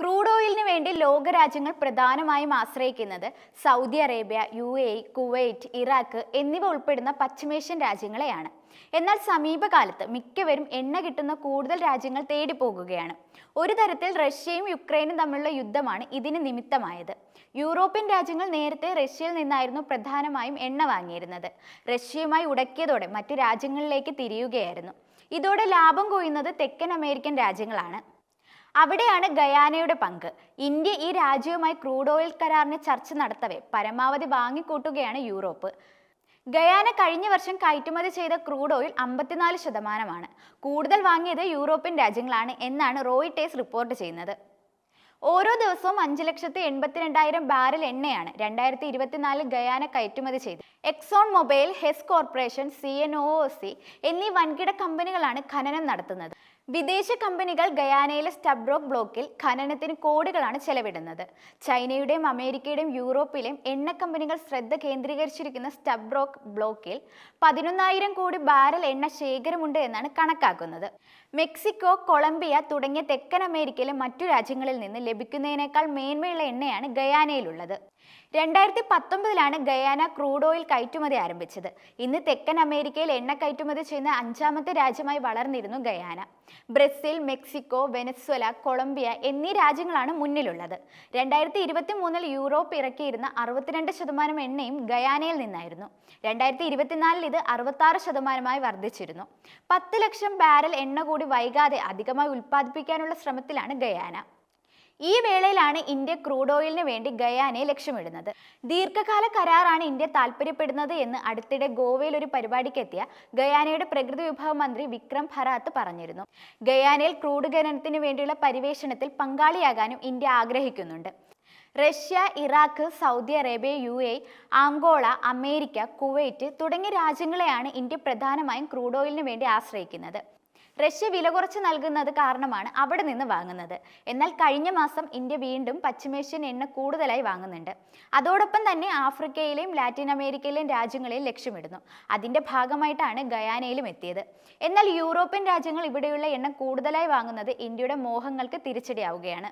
Crude ഓയിലിന് വേണ്ടി ലോകരാജ്യങ്ങൾ പ്രധാനമായും ആശ്രയിക്കുന്നത് Saudi Arabia U A Kuwait Iraq എന്നിവ ഉൾപ്പെടുന്ന പശ്ചിമേഷ്യൻ രാജ്യങ്ങളെയാണ്. എന്നാൽ സമീപകാലത്ത് മിക്കവരും എണ്ണ കിട്ടുന്ന കൂടുതൽ രാജ്യങ്ങൾ തേടി പോകുകയാണ് ഒരു തരത്തിൽ റഷ്യയും യുക്രൈനും തമ്മിലുള്ള യുദ്ധമാണ് ഇതിന് നിമിത്തമായത്. യൂറോപ്യൻ രാജ്യങ്ങൾ നേരത്തെ റഷ്യയിൽ നിന്നായിരുന്നു പ്രധാനമായും എണ്ണ വാങ്ങിയിരുന്നത്. റഷ്യയുമായി ഉടക്കിയതോടെ മറ്റു രാജ്യങ്ങളിലേക്ക് തിരിയുകയായിരുന്നു. ഇതോടെ ലാഭം കൊയ്യുന്നത് തെക്കൻ അമേരിക്കൻ രാജ്യങ്ങളാണ്. അവിടെയാണ് ഗയാനയുടെ പങ്ക്. ഇന്ത്യ ഈ രാജ്യവുമായി ക്രൂഡ് ഓയിൽ കരാറിന് ചർച്ച നടത്തവേ പരമാവധി വാങ്ങിക്കൂട്ടുകയാണ് യൂറോപ്പ്. ഗയാന കഴിഞ്ഞ വർഷം കയറ്റുമതി ചെയ്ത ക്രൂഡ് ഓയിൽ അമ്പത്തിനാല് ശതമാനമാണ്. കൂടുതൽ വാങ്ങിയത് യൂറോപ്യൻ രാജ്യങ്ങളാണ് എന്നാണ് റോയിട്ടേഴ്സ് റിപ്പോർട്ട് ചെയ്യുന്നത്. ഓരോ ദിവസവും അഞ്ച് ലക്ഷത്തി എൺപത്തിരണ്ടായിരം ബാരൽ എണ്ണയാണ് രണ്ടായിരത്തി ഇരുപത്തിനാലിൽ ഗയാന കയറ്റുമതി ചെയ്തത്. Exxon Mobil Hess corporation C N O C എന്നീ വൻകിട കമ്പനികളാണ് ഖനനം നടത്തുന്നത്. വിദേശ കമ്പനികൾ ഗയാനയിലെ സ്റ്റബ്രോക്ക് ബ്ലോക്കിൽ ഖനനത്തിന് കോടികളാണ് ചെലവിടുന്നത്. ചൈനയുടെയും അമേരിക്കയുടെയും യൂറോപ്പിലെയും എണ്ണ കമ്പനികൾ ശ്രദ്ധ കേന്ദ്രീകരിച്ചിരിക്കുന്ന സ്റ്റബ്രോക്ക് ബ്ലോക്കിൽ പതിനൊന്നായിരം കോടി ബാരൽ എണ്ണ ശേഖരമുണ്ട് എന്നാണ് കണക്കാക്കുന്നത്. മെക്സിക്കോ കൊളംബിയ തുടങ്ങിയ തെക്കൻ അമേരിക്കയിലെ മറ്റു രാജ്യങ്ങളിൽ നിന്ന് ലഭിക്കുന്നതിനേക്കാൾ മേന്മയുള്ള എണ്ണയാണ് ഗയാനയിലുള്ളത്. രണ്ടായിരത്തി പത്തൊമ്പതിലാണ് ഗയാന ക്രൂഡ് ഓയിൽ കയറ്റുമതി ആരംഭിച്ചത്. ഇന്ന് തെക്കൻ അമേരിക്കയിൽ എണ്ണ കയറ്റുമതി ചെയ്യുന്ന അഞ്ചാമത്തെ രാജ്യമായി വളർന്നിരുന്നു Guyana. Brazil Mexico Venezuela Colombia എന്നീ രാജ്യങ്ങളാണ് മുന്നിലുള്ളത്. രണ്ടായിരത്തി ഇരുപത്തി മൂന്നിൽ യൂറോപ്പ് ഇറക്കിയിരുന്ന അറുപത്തിരണ്ട് ശതമാനം എണ്ണയും ഗയാനയിൽ നിന്നായിരുന്നു. രണ്ടായിരത്തി ഇരുപത്തിനാലിൽ ഇത് അറുപത്താറ് ശതമാനമായി വർദ്ധിച്ചിരുന്നു. പത്ത് ലക്ഷം ബാരൽ എണ്ണ കൂടി വൈകാതെ അധികമായി ഉൽപ്പാദിപ്പിക്കാനുള്ള ശ്രമത്തിലാണ് ഗയാന. ഈ വേളയിലാണ് ഇന്ത്യ ക്രൂഡ് ഓയിലിന് വേണ്ടി ഗയാനെ ലക്ഷ്യമിടുന്നത്. ദീർഘകാല കരാറാണ് ഇന്ത്യ താൽപ്പര്യപ്പെടുന്നത് എന്ന് അടുത്തിടെ ഗോവയിൽ ഒരു പരിപാടിക്കെത്തിയ ഗയാനയുടെ പ്രകൃതി വിഭവ മന്ത്രി വിക്രം ഭരാത്ത് പറഞ്ഞിരുന്നു. ഗയാനയിൽ ക്രൂഡ് ഖനനത്തിന് വേണ്ടിയുള്ള പരിവേഷണത്തിൽ പങ്കാളിയാകാനും ഇന്ത്യ ആഗ്രഹിക്കുന്നുണ്ട്. Russia Iraq Saudi Arabia U A Angola America Kuwait തുടങ്ങിയ രാജ്യങ്ങളെയാണ് ഇന്ത്യ പ്രധാനമായും ക്രൂഡ് ഓയിലിന് വേണ്ടി ആശ്രയിക്കുന്നത്. റഷ്യ വില കുറച്ച് നൽകുന്നത് കാരണമാണ് അവിടെ നിന്ന് വാങ്ങുന്നത്. എന്നാൽ കഴിഞ്ഞ മാസം ഇന്ത്യ വീണ്ടും പശ്ചിമേഷ്യൻ എണ്ണ കൂടുതലായി വാങ്ങുന്നുണ്ട്. അതോടൊപ്പം തന്നെ ആഫ്രിക്കയിലെയും ലാറ്റിൻ അമേരിക്കയിലെയും രാജ്യങ്ങളെയും ലക്ഷ്യമിടുന്നു. അതിന്റെ ഭാഗമായിട്ടാണ് ഗയാനയിലും എത്തിയത്. എന്നാൽ യൂറോപ്യൻ രാജ്യങ്ങൾ ഇവിടെയുള്ള എണ്ണ കൂടുതലായി വാങ്ങുന്നത് ഇന്ത്യയുടെ മോഹങ്ങൾക്ക് തിരിച്ചടിയാവുകയാണ്.